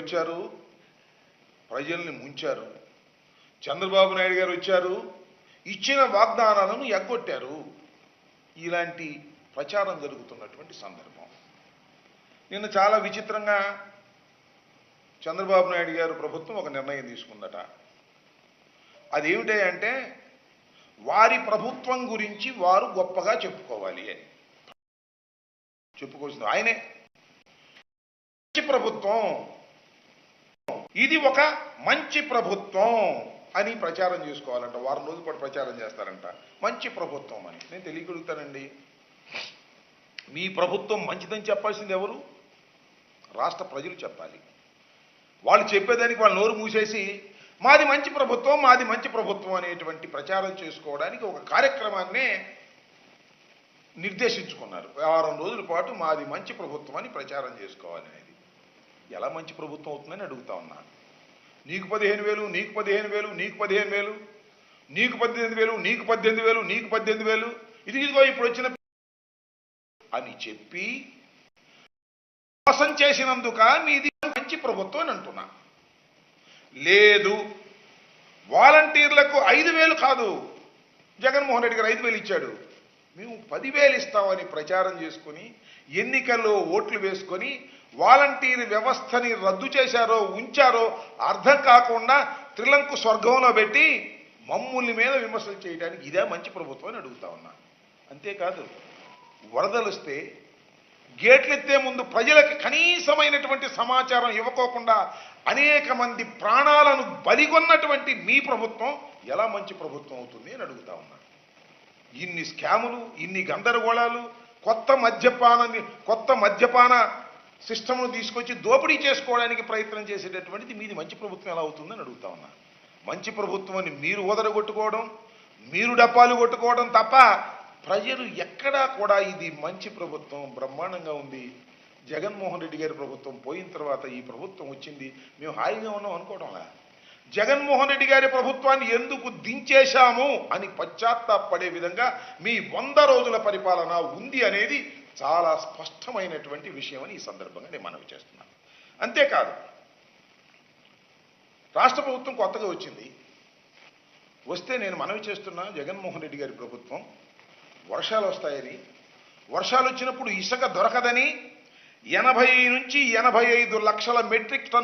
వచ్చారు ప్రజల్ని ముంచారు. చంద్రబాబు నాయుడు గారు వచ్చారు. ఇచ్చిన వాగ్దానాలను ఎగ్గొట్టారు. ఇలాంటి ప్రచారం జరుగుతున్నటువంటి సందర్భం. నిన్న చాలా విచిత్రంగా చంద్రబాబు నాయుడు గారు ప్రభుత్వం ఒక నిర్ణయం తీసుకుందట. అదేమిటి అంటే వారి ప్రభుత్వం గురించి వారు గొప్పగా చెప్పుకోవాలి అని. చెప్పుకోవాల్సింది ఆయనే. ప్రభుత్వం ఇది ఒక మంచి ప్రభుత్వం అని ప్రచారం చేసుకోవాలంట. వారం రోజుల పాటు ప్రచారం చేస్తారంట. మంచి ప్రభుత్వం అని. నేను తెలియగలుగుతానండి. మీ ప్రభుత్వం మంచిదని చెప్పాల్సింది ఎవరు? రాష్ట్ర ప్రజలు చెప్పాలి. వాళ్ళు చెప్పేదానికి వాళ్ళు నోరు మూసేసి మాది మంచి ప్రభుత్వం మాది మంచి ప్రభుత్వం అనేటువంటి ప్రచారం చేసుకోవడానికి ఒక కార్యక్రమాన్నే నిర్దేశించుకున్నారు. వారం రోజుల పాటు మాది మంచి ప్రభుత్వం అని ప్రచారం చేసుకోవాలి అనేది. ఎలా మంచి ప్రభుత్వం అవుతుందని అడుగుతా ఉన్నాను నీకు పదిహేను వేలు నీకు పదిహేను వేలు నీకు పదిహేను వేలు నీకు పద్దెనిమిది వేలు నీకు పద్దెనిమిది వేలు నీకు పద్దెనిమిది వేలు. ఇది ఇదిగో ఇప్పుడు వచ్చిన అని చెప్పి మోసం చేసినందుక మీది మంచి ప్రభుత్వం అని అంటున్నా. లేదు వాలంటీర్లకు ఐదు వేలు కాదు. జగన్మోహన్ రెడ్డి గారు ఐదు వేలు ఇచ్చాడు. మేము పదివేలు ఇస్తామని ప్రచారం చేసుకుని ఎన్నికల్లో ఓట్లు వేసుకొని వాలంటీర్ వ్యవస్థని రద్దు చేశారో ఉంచారో అర్థం కాకుండా త్రిలంకు స్వర్గంలో పెట్టి మమ్ముల్ని మీద విమర్శలు చేయడానికి ఇదే మంచి ప్రభుత్వం అని అడుగుతా ఉన్నా. అంతేకాదు వరదలు వస్తే గేట్లెత్తే ముందు ప్రజలకు కనీసమైనటువంటి సమాచారం ఇవ్వకోకుండా అనేక మంది ప్రాణాలను బలిగొన్నటువంటి మీ ప్రభుత్వం ఎలా మంచి ప్రభుత్వం అవుతుంది అని అడుగుతా ఉన్నా. ఇన్ని స్కాములు ఇన్ని గందరగోళాలు కొత్త మద్యపానాన్ని కొత్త మద్యపాన సిస్టమ్ను తీసుకొచ్చి దోపిడీ చేసుకోవడానికి ప్రయత్నం చేసేటటువంటిది మీది మంచి ప్రభుత్వం ఎలా అవుతుందని అడుగుతా ఉన్నా. మంచి ప్రభుత్వం అని మీరు ఓదరగొట్టుకోవడం మీరు డప్పాలు కొట్టుకోవడం తప్ప ప్రజలు ఎక్కడా కూడా ఇది మంచి ప్రభుత్వం బ్రహ్మాండంగా ఉంది. జగన్మోహన్ రెడ్డి గారి ప్రభుత్వం పోయిన తర్వాత ఈ ప్రభుత్వం వచ్చింది. మేము హాయిగా ఉన్నాం అనుకోవడంలా. జగన్మోహన్ రెడ్డి గారి ప్రభుత్వాన్ని ఎందుకు దించేశాము అని పశ్చాత్తాపడే విధంగా మీ వంద రోజుల పరిపాలన ఉంది అనేది చాలా స్పష్టమైనటువంటి విషయం అని ఈ సందర్భంగా నేను మనవి చేస్తున్నాను. అంతేకాదు రాష్ట్ర ప్రభుత్వం కొత్తగా వచ్చింది. వస్తే నేను మనవి చేస్తున్నా జగన్మోహన్ రెడ్డి గారి ప్రభుత్వం వర్షాలు వస్తాయని. వర్షాలు వచ్చినప్పుడు ఇసుక దొరకదని ఎనభై నుంచి ఎనభై ఐదు లక్షల మెట్రిక్ టన్ను